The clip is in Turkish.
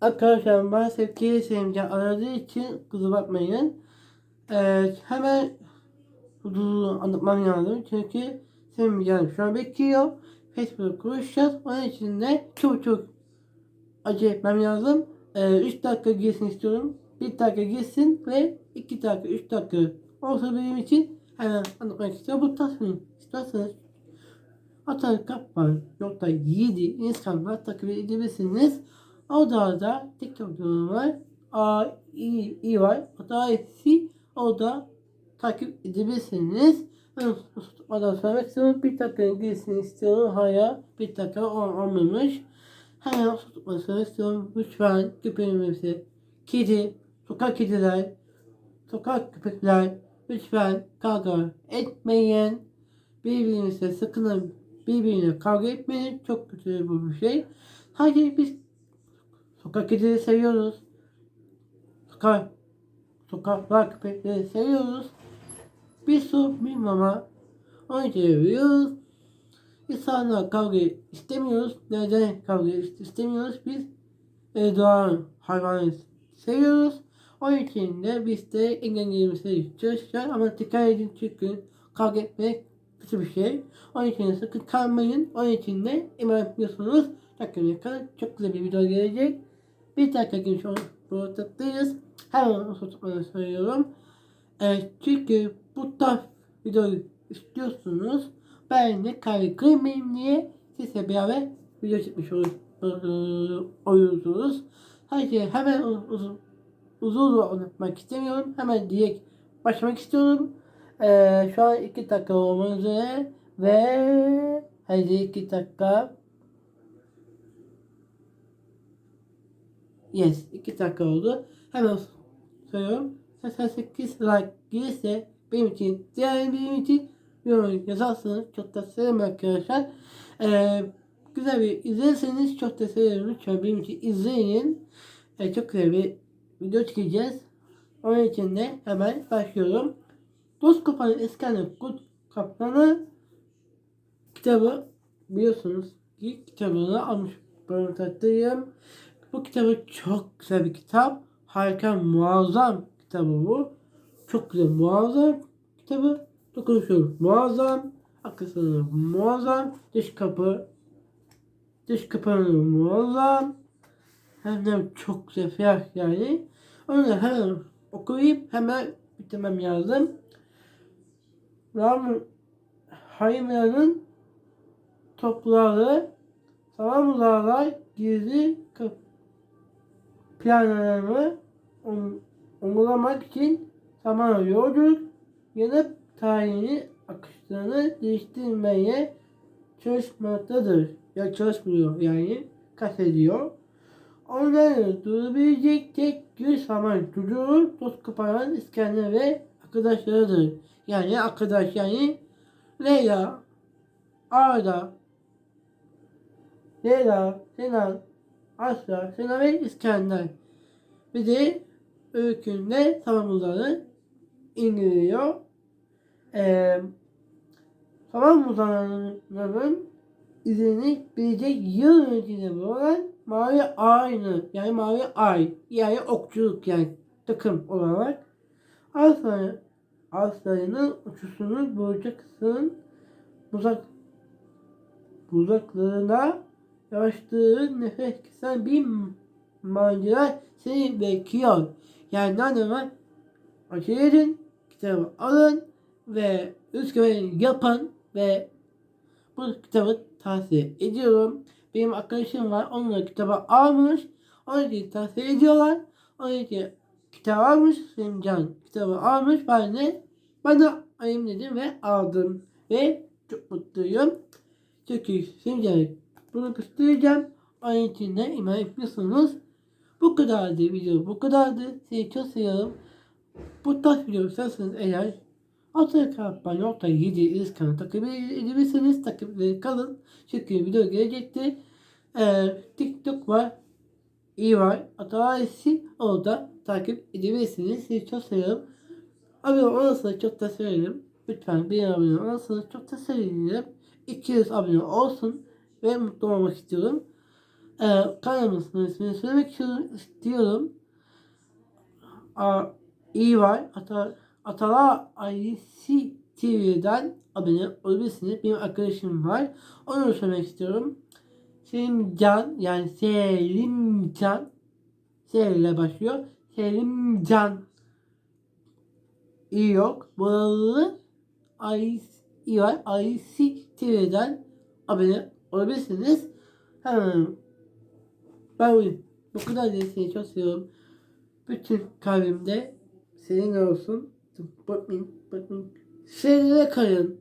Arkadaşlar maalesef geri sayımca aradığı için kusura bakmayın. Ee, hemen huzurlu anlatmam lazım. Çünkü sayımcam şu an bekliyor. Facebook konuşacağız. Onun için de çok çok acele etmem lazım. 3 ee, dakika girsin istiyorum. 1 dakika girsin ve 2 dakika 3 dakika olsa benim için hemen anlatmak istiyorum. Bu tasmin isterseniz Atar kap var. Yokta 7 insanlar takip edebilirsiniz. O da da TikTok var. A, I, I var. O da S, o da takip edebilirsiniz. Söylemek istiyorum. Bir dakika girsin istiyorum. Hayır. Bir dakika olmamış. Hemen söylemek istiyorum. Lütfen köpeğimizi, kedi, sokak kediler, sokak köpekler lütfen kavga etmeyin. Birbirinize sakın birbirine kavga etmeyin. Çok kötü bu bir şey. Sadece biz sokak kedileri seviyoruz. Sokak, sokaklar köpekleri seviyoruz. Bir su bir mama. Onu seviyoruz. İnsanlar kavga istemiyoruz. Neden kavga istemiyoruz? Biz e, doğan hayvanı seviyoruz. O için de biz de engellerimizi çalışacağız. Ama dikkat edin çünkü kavga etmek kötü bir şey. Onun için sakın kalmayın. Onun için de emanet etmiyorsunuz. Takımya kalın. Çok güzel bir video gelecek. Bir dakika girmiş bulunmaktayız. Hemen onu tutmanı söylüyorum. Evet, çünkü bu tarz videoyu istiyorsunuz. Ben de kaydı kırmayayım diye sizle beraber video çekmiş oluyorsunuz. Hadi hemen uzun uzun anlatmak istemiyorum. Hemen direkt başlamak istiyorum. Ee, şu an 2 dakika olmak üzere ve hadi 2 dakika Yes 2 dakika oldu. Hemen söylüyorum. 88 like gelirse benim için diğer benim için yorum yazarsanız çok da sevinirim arkadaşlar. Ee, güzel bir izlerseniz çok da sevinirim. Lütfen benim için izleyin. Ee, çok güzel bir video çekeceğiz. Onun için de hemen başlıyorum. Dost Kapanı İskender Kut Kaplanı kitabı biliyorsunuz ki kitabını almış bulunmaktayım. Bu kitabı çok güzel bir kitap. Harika, muazzam kitabı bu. Çok güzel, muazzam kitabı. Dokunuşu muazzam. Akısını muazzam. Dış kapı dış kapağını muazzam. Hem de çok güzel fiyat yani. Onu da hemen okuyup hemen bitirmem lazım. Ram hayvanın toprağı tamamlarlar gizli planlarımı uygulamak için zaman yolculuk yanıp tarihini akışlarını değiştirmeye çalışmaktadır. Ya çalışmıyor yani kastediyor. Onları durabilecek tek güç zaman çocuğu dost kapanan İskender ve arkadaşlarıdır. Yani arkadaş yani Leyla, Arda, Leyla, Sinan, Asla, ve İskender. De öykünde tamamları indiriyor. Ee, tamam uzananların izini bilecek yıl öncesinde bulunan mavi aynı yani mavi ay yani okçuluk yani takım olarak Aslan aslanın uçuşunu bulacaksın uzak uzaklarına yavaşlığı nefes kesen bir macera seni bekliyor. Yani demek? Acele edin, kitabı alın ve üst yapın ve bu kitabı tavsiye ediyorum. Benim arkadaşım var. Onlar kitabı almış. Onun için tavsiye ediyorlar. Onun için kitap almış. Benim can kitabı almış. Ben de bana ayım dedim ve aldım. Ve çok mutluyum. Çünkü şimdi bunu göstereceğim. Onun için de iman etmiyorsunuz. Bu kadardı video. Bu kadardı. Sizi çok seviyorum. Bu tarz video isterseniz eğer Altı kalpten nokta 7 iz kanalı takip edebilirsiniz. Takip kalın. Çünkü video gelecekti. Ee, TikTok var. iyi var. Atalisi orada takip edebilirsiniz. Sizi çok seviyorum. Abone olursanız çok da sevinirim. Lütfen bir abone olursanız çok da sevinirim. 200 abone olsun ve mutlu olmak istiyorum. e, kanalımızın ismini söylemek istiyorum-. A, iyi var. Ata, Atala IC TV'den abone olabilirsiniz. Benim arkadaşım var. Onu söylemek istiyorum. Selimcan yani Selimcan S ile başlıyor. Selimcan iyi yok. Buralı IC iyi var. IC TV'den abone olabilirsiniz. Ben bu kadar diye seni çok seviyorum. Bütün kalbimde senin olsun. Bakmayın, bakmayın. Seninle kalın.